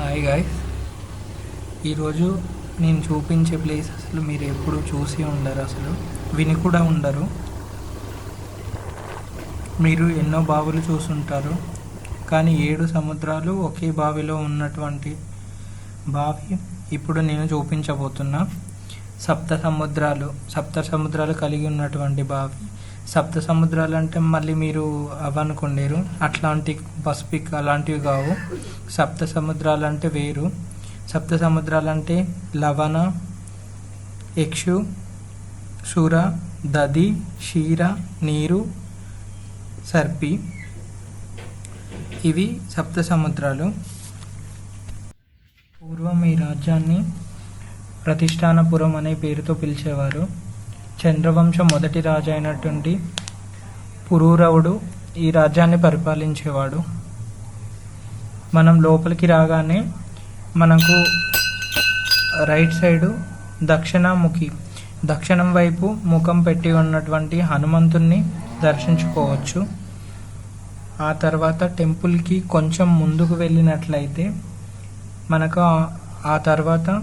Hi guys ఈరోజు నేను చూపించే ప్లేస్ అసలు మీరు ఎప్పుడు చూసి ఉండరు అసలు. విని కూడా ఉండరు. మీరు ఎన్నో బావులు చూసుంటారు. కానీ ఏడు సముద్రాలు ఒకే బావిలో ఉన్నటువంటి బావి ఇప్పుడు నేను చూపించబోతున్నా. సప్త సముద్రాలు సప్త సముద్రాలు కలిగి ఉన్నటువంటి బావి. సప్త సముద్రాలు అంటే మళ్ళీ మీరు అవనుకుండేరు. అట్లాంటిక్ పసిఫిక్ అలాంటివి కావు. సప్త సముద్రాలు అంటే వేరు. సప్త సముద్రాలు అంటే లవణ యక్షు సుర దది క్షీర నీరు సర్పి. ఇవి సప్త సముద్రాలు. పూర్వం ఈ రాజ్యాన్ని ప్రతిష్టానపురం అనే పేరుతో పిలిచేవారు. చంద్రవంశం మొదటి రాజు అయినటువంటి పురూరవుడు ఈ రాజ్యాన్ని పరిపాలించేవాడు. మనం లోపలికి రాగానే మనకు రైట్ సైడు దక్షిణముఖి దక్షిణం వైపు ముఖం పెట్టి ఉన్నటువంటి హనుమంతుణ్ణి దర్శించుకోవచ్చు. ఆ తర్వాత టెంపుల్కి కొంచెం ముందుకు వెళ్ళినట్లయితే మనకు ఆ- ఆ తర్వాత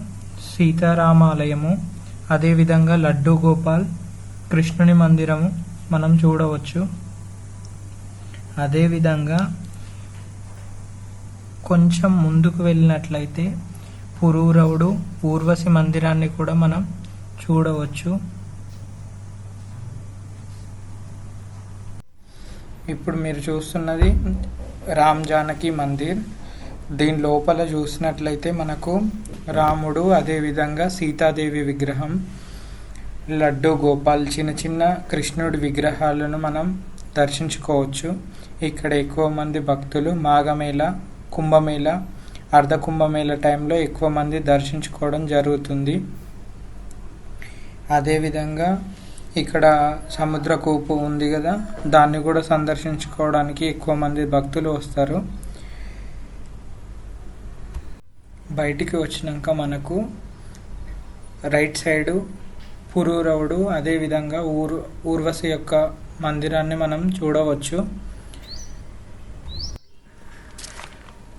సీతారామాలయము అదేవిధంగా లడ్డూ గోపాల్ కృష్ణుని మందిరము మనం చూడవచ్చు. అదేవిధంగా కొంచెం ముందుకు వెళ్ళినట్లయితే పురూరవుడు ఊర్వశి మందిరాన్ని కూడా మనం చూడవచ్చు. ఇప్పుడు మీరు చూస్తున్నది రామ్ జానకి మందిర్. దీని లోపల చూసినట్లయితే మనకు రాముడు అదేవిధంగా సీతాదేవి విగ్రహం లడ్డు గోపాల్ చిన్న చిన్న కృష్ణుడి విగ్రహాలను మనం దర్శించుకోవచ్చు. ఇక్కడ ఎక్కువ మంది భక్తులు మాఘమేళ కుంభమేళ అర్ధ కుంభమేళ టైంలో ఎక్కువ మంది దర్శించుకోవడం జరుగుతుంది. అదేవిధంగా ఇక్కడ సముద్ర కూపు ఉంది కదా దాన్ని కూడా సందర్శించుకోవడానికి ఎక్కువ మంది భక్తులు వస్తారు. బయటికి వచ్చినాక మనకు రైట్ సైడు పురూరవుడు అదేవిధంగా ఊరు ఊర్వశి యొక్క మందిరాన్ని మనం చూడవచ్చు.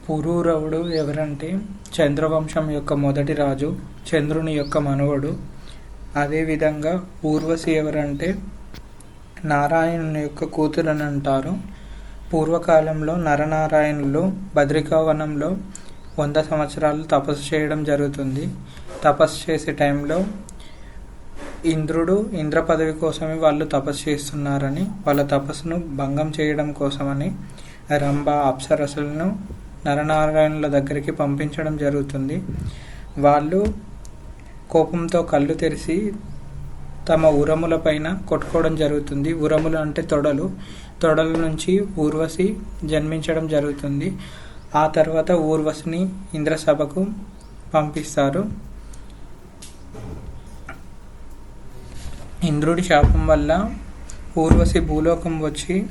పురూరవుడు ఎవరంటే చంద్రవంశం యొక్క మొదటి రాజు చంద్రుని యొక్క మనవడు. అదేవిధంగా ఊర్వశి ఎవరంటే నారాయణుని యొక్క కూతురు అని అంటారు. పూర్వకాలంలో నరనారాయణులు బద్రికావనంలో వంద సంవత్సరాలు తపస్సు చేయడం జరుగుతుంది. తపస్సు చేసే టైంలో ఇంద్రుడు ఇంద్ర పదవి కోసమే వాళ్ళు తపస్సు చేస్తున్నారని వాళ్ళ తపస్సును భంగం చేయడం కోసమని రంభ అప్సరసులను నరనారాయణుల దగ్గరికి పంపించడం జరుగుతుంది. వాళ్ళు కోపంతో కళ్ళు తెరిచి తమ ఉరముల పైన కొట్టుకోవడం జరుగుతుంది. ఉరములు అంటే తొడలు. తొడల నుంచి ఊర్వశి జన్మించడం జరుగుతుంది. ఆ తర్వాత ఊర్వశిని ఇంద్రసభకు పంపిస్తారు. ఇంద్రుడి శాపం వల్ల ఊర్వశి భూలోకం వచ్చి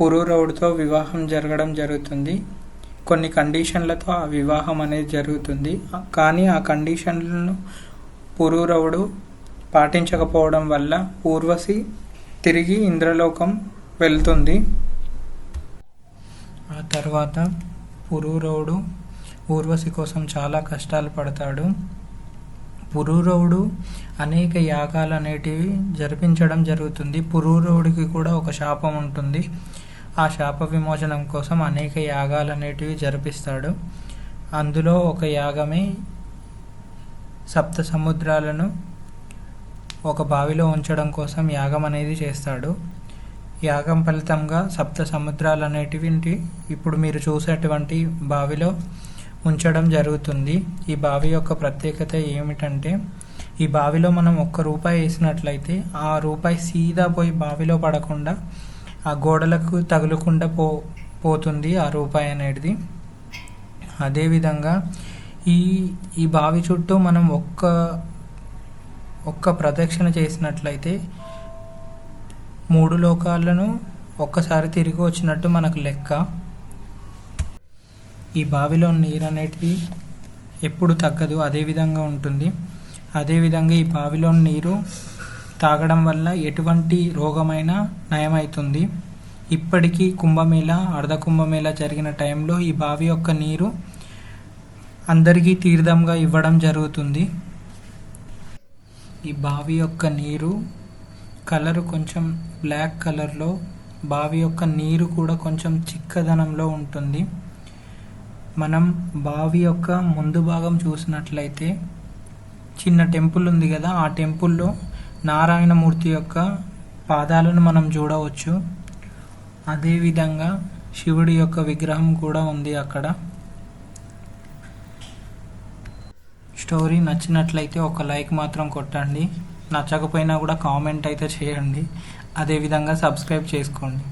పురూరవుడితో వివాహం జరగడం జరుగుతుంది. కొన్ని కండిషన్లతో ఆ వివాహం అనేది జరుగుతుంది. కానీ ఆ కండిషన్లను పురూరవుడు పాటించకపోవడం వల్ల ఊర్వశి తిరిగి ఇంద్రలోకం వెళ్తుంది. ఆ తర్వాత పురూరవుడు ఊర్వశి కోసం చాలా కష్టాలు పడతాడు. పురూరవుడు అనేక యాగాలు అనేటివి జరిపించడం జరుగుతుంది. పురూరవుడికి కూడా ఒక శాపం ఉంటుంది. ఆ శాప విమోచనం కోసం అనేక యాగాలు అనేటివి జరిపిస్తాడు. అందులో ఒక యాగమే సప్త సముద్రాలను ఒక బావిలో ఉంచడం కోసం యాగం అనేది చేస్తాడు. యాగం ఫలితంగా సప్త సముద్రాలు అనేటివి ఇప్పుడు మీరు చూసేటువంటి బావిలో ఉంచడం జరుగుతుంది. ఈ బావి యొక్క ప్రత్యేకత ఏమిటంటే ఈ బావిలో మనం ఒక్క రూపాయి వేసినట్లయితే ఆ రూపాయి సీదా పోయి బావిలో పడకుండా ఆ గోడలకు తగులకుండా పో పోతుంది ఆ రూపాయి అనేది. అదేవిధంగా ఈ ఈ బావి చుట్టూ మనం ఒక్క ఒక్క ప్రదక్షిణ చేసినట్లయితే మూడు లోకాలను ఒక్కసారి తిరిగి వచ్చినట్టు మనకు లెక్క. ఈ బావిలో నీరు అనేటివి ఎప్పుడు తగ్గదు అదే విధంగా ఉంటుంది. అదేవిధంగా ఈ బావిలో నీరు తాగడం వల్ల ఎటువంటి రోగమైనా నయమవుతుంది ఇప్పటికీ కుంభమేళ అర్ధ కుంభమేళ జరిగిన టైంలో ఈ బావి యొక్క నీరు అందరికీ తీర్థంగా ఇవ్వడం జరుగుతుంది. ఈ బావి యొక్క నీరు కలర్ కొంచెం బ్లాక్ కలర్లో బావి యొక్క నీరు కూడా కొంచెం చిక్కదనంలో ఉంటుంది. మనం బావి యొక్క ముందు భాగం చూసినట్లయితే చిన్న టెంపుల్ ఉంది కదా ఆ టెంపుల్లో నారాయణమూర్తి యొక్క పాదాలను మనం చూడవచ్చు. అదేవిధంగా శివుడి యొక్క విగ్రహం కూడా ఉంది అక్కడ. స్టోరీ నచ్చినట్లయితే ఒక లైక్ మాత్రం కొట్టండి. నచ్చకపోయినా కూడా కామెంట్ అయితే చేయండి. అదేవిధంగా సబ్స్క్రైబ్ చేసుకోండి.